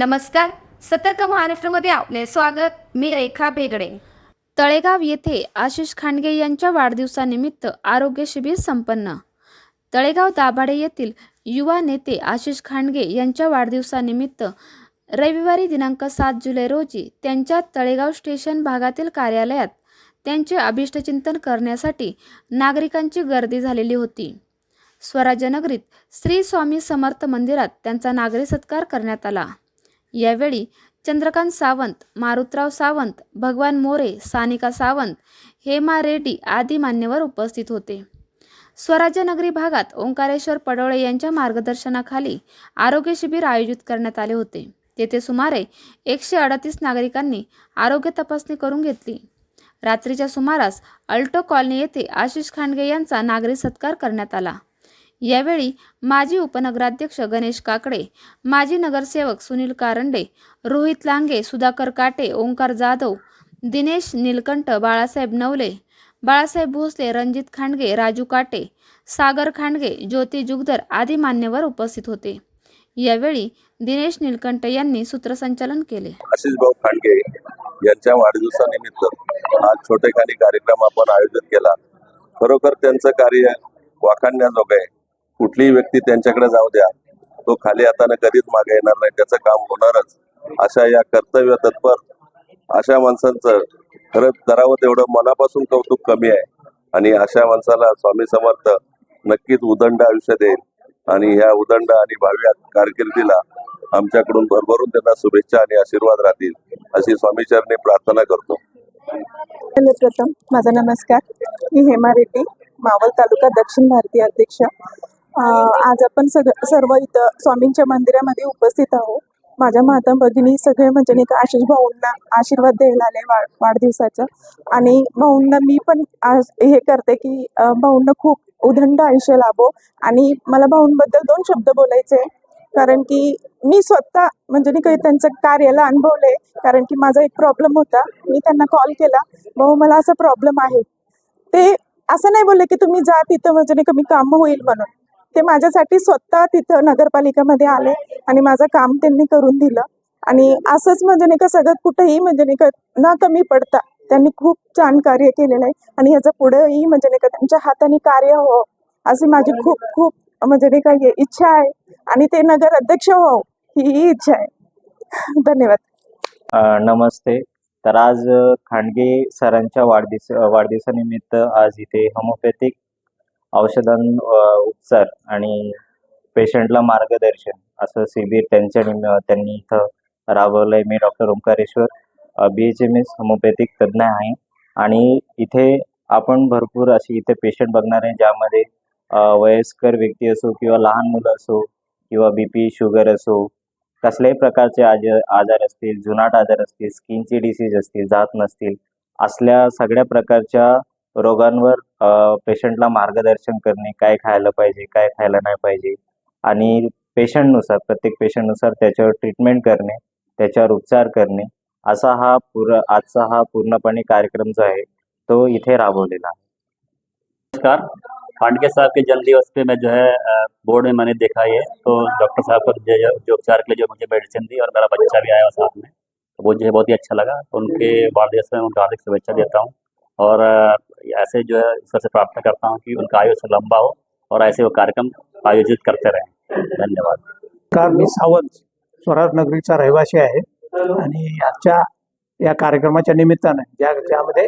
नमस्कार. सतर्क महाराष्ट्रामध्ये आपले स्वागत. मी रेखा बेगडे तळेगाव येथे आशिष खांडगे यांच्या वाढदिवसानिमित्त आरोग्य शिबिर संपन्न. तळेगाव दाभाडे येथील युवा नेते आशिष खांडगे यांच्या वाढदिवसानिमित्त रविवारी दिनांक सात जुलै रोजी त्यांच्या तळेगाव स्टेशन भागातील कार्यालयात त्यांचे अभिष्टचिंतन करण्यासाठी नागरिकांची गर्दी झालेली होती. स्वराज्यनगरीत श्री स्वामी समर्थ मंदिरात त्यांचा नागरी सत्कार करण्यात आला. यावेळी चंद्रकांत सावंत मारुतराव सावंत भगवान मोरे सानिका सावंत हेमा रेड्डी आदी मान्यवर उपस्थित होते. स्वराज्यनगरी भागात ओंकारेश्वर पडोळे यांच्या मार्गदर्शनाखाली आरोग्य शिबिर आयोजित करण्यात आले होते. तेथे सुमारे एकशे अडतीस नागरिकांनी आरोग्य तपासणी करून घेतली. रात्रीच्या सुमारास अल्टो कॉलनी येथे आशिष खांडगे यांचा नागरी सत्कार करण्यात आला. यावेळी माजी उपनगराध्यक्ष गणेश काकडे माजी नगरसेवक सुनील कारंडे रोहित लांगे सुधाकर काटे ओंकार जाधव दिनेश निलकंठ बाळासाहेब नवले बाळासाहेब भोसले रणजित खांडगे राजू काटे सागर खांडगे ज्योती जुगदर आदी मान्यवर उपस्थित होते. यावेळी दिनेश निलकंठ यांनी सूत्रसंचालन केले. आशिष भाऊ खांडगे यांच्या वाढदिवसानिमित्त आज छोटेखानी कार्यक्रम आपण आयोजित केला. खरोखर त्यांचं कार्य वाखाणण्याजोगं आहे. कुठलीही व्यक्ती त्यांच्याकडे जाऊ द्या. तो खाली हाताने कधीच मागे येणार नाही. त्याचं काम होणारच. अशा या कर्तव्य तत्पर अशा माणसांचं खरंच करावं तेवढं मनापासून कौतुक कमी आहे. आणि अशा माणसाला स्वामी समर्थ नक्कीच उदंड आयुष्य देईल. आणि ह्या उदंड आणि भावी कारकिर्दीला आमच्याकडून भरभरून त्यांना शुभेच्छा आणि आशीर्वाद राहतील अशी स्वामीचरणी प्रार्थना करतो. प्रथम. माझा नमस्कार. मी हेमा रेड्डी मावळ तालुका दक्षिण भारतीय अध्यक्ष. आज आपण सग सर्व इथं स्वामींच्या मंदिरामध्ये उपस्थित आहोत. माझ्या माता भगिनी सगळे म्हणजे नाही का आशिष भाऊंना आशीर्वाद द्यायला आले वा वाढदिवसाचं. आणि भाऊंना मी पण आज हे करते की भाऊंना खूप उदंड आयुष्य लाभो. आणि मला भाऊंबद्दल दोन शब्द बोलायचे कारण की मी स्वतः म्हणजे नाही काही त्यांचं कार्याला अनुभवलंय. कारण की माझा एक प्रॉब्लेम होता. मी त्यांना कॉल केला. भाऊ मला असा प्रॉब्लेम आहे. ते असं नाही बोलले की तुम्ही जा तिथं म्हणजे नाही कमी काम होईल म्हणून. ते माझ्यासाठी स्वतः तिथं नगरपालिकेमध्ये आले आणि माझं काम त्यांनी करून दिलं. आणि असंच म्हणजे नाही का सगळं कुठंही म्हणजे नाही का ना कमी पडता. त्यांनी खूप छान कार्य केलेलं आहे. आणि ह्याचं पुढेही म्हणजे नाही का त्यांच्या हाताने कार्य हो अशी माझी खूप खूप म्हणजे नाही का इच्छा आहे. आणि ते नगर अध्यक्ष हो ही इच्छा आहे. धन्यवाद. नमस्ते. तर आज खांडगे सरांच्या वाढदिवस वाढदिवसानिमित्त आज इथे होमोपॅथिक औषधां उपचार आणि पेशंटला मार्गदर्शन असं शिबिर त्यांच्या निम त्यांनी इथं राबवलं आहे मी doctor Omkareshwar B H M S homeopathic तज्ज्ञ आहे आणि इथे आपण भरपूर अशी इथे पेशंट बघणार आहे ज्यामध्ये वयस्कर व्यक्ती असो किंवा लहान मुलं असो किंवा बी पी शुगर असो कसल्याही प्रकारचे आज आजार असतील जुनाट आजार असतील स्किनचे डिसीज असतील जात नसतील असल्या सगळ्या प्रकारच्या रोगांवर पेशंटला मार्गदर्शन करणे काय खायला पाहिजे काय खायला नाही पाहिजे. आणि पेशंटनुसार प्रत्येक पेशंटनुसार त्याच्यावर ट्रीटमेंट करणे त्याच्यावर उपचार करणे असा हा पूर आजचा हा पूर्णपणे कार्यक्रम जो आहे तो इथे राबवलेला आहे. नमस्कार. खांडगे साहब के जन्म दिवस पे मैं जो है बोर्ड में मैंने देखा ये तो डॉक्टर साहब को जो जो- उपचार के लिए जो मुझे मेडिसिन दी और मेरा बच्चा भी आया साथ में तो वो जो है बहुत ही अच्छा लगा। तो उनके वाढदिवस में उनका हार्दिक शुभेच्छा देता हूँ। और ऐसे जो है ईश्वर से प्रार्थना करता हूँ कि उनका आयुष्य लंबा हो और ऐसे वो कार्यक्रम आयोजित करते रहें। धन्यवाद। नमस्कार मी सावंत स्वराज नगरीचा रहिवासी आहे आणि आजच्या या कार्यक्रमाच्या निमित्तानं ज्या ज्यामध्ये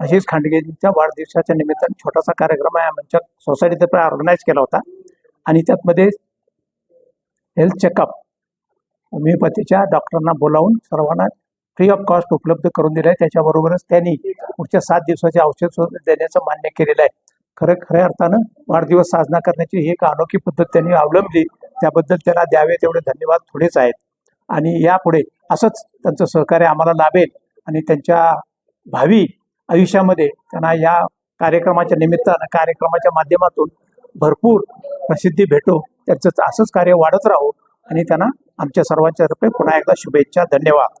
आशिष खांडगेजींच्या वाढदिवसाच्या निमित्तानं छोटासा कार्यक्रम आहे. आमच्या सोसायटीतर्फे ऑर्गनाईज केला होता आणि त्यातमध्ये हेल्थ चेकअप होमिओपॅथीच्या डॉक्टरांना बोलावून सर्वांना फ्री ऑफ कॉस्ट उपलब्ध करून दिलं आहे त्याच्याबरोबरच त्यांनी पुढच्या सात दिवसाचे औषध देण्याचं मान्य केलेलं आहे. खरं खऱ्या अर्थानं वाढदिवस साजरा करण्याची ही एक अनोखी पद्धत त्यांनी अवलंबली. त्याबद्दल त्यांना द्यावे तेवढे धन्यवाद थोडेच आहेत. आणि यापुढे असंच त्यांचं सहकार्य आम्हाला लाभेल आणि त्यांच्या भावी आयुष्यामध्ये त्यांना या कार्यक्रमाच्या निमित्तानं कार्यक्रमाच्या माध्यमातून भरपूर प्रसिद्धी भेटो. त्यांचं असंच कार्य वाढत राहो आणि त्यांना आमच्या सर्वांच्या तर्फे पुन्हा एकदा शुभेच्छा धन्यवाद.